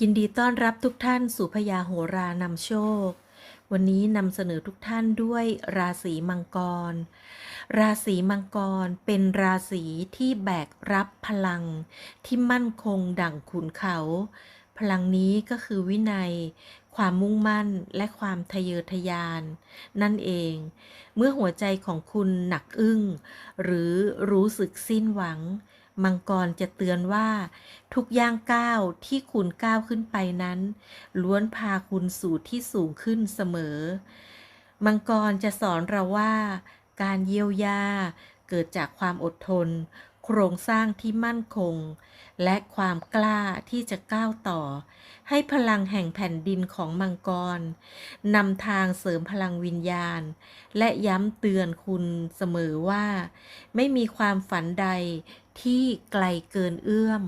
ยินดีต้อนรับทุกท่านสู่พยาโหรานำโชค วันนี้นำเสนอทุกท่านด้วยราศีมังกร ราศีมังกรเป็นราศีที่แบกรับพลังที่มั่นคงดั่งขุนเขา พลังนี้ก็คือวินัย ความมุ่งมั่นและความทะเยอทะยาน นั่นเอง เมื่อหัวใจของคุณหนักอึ้ง หรือรู้สึกสิ้นหวัง มังกรจะเตือนว่า ทุกย่างก้าวที่คุณก้าวขึ้นไปนั้น ล้วนพาคุณสู่ที่สูงขึ้นเสมอ มังกรจะสอนเราว่า การเยียวยาเกิดจากความอดทน โครงสร้างที่มั่นคง และความกล้าที่จะก้าวต่อ ให้พลังแห่งแผ่นดินของมังกรนำทางเสริมพลังวิญญาณ และย้ำเตือนคุณเสมอว่า ไม่มีความฝันใดที่ไกลเกินเอื้อม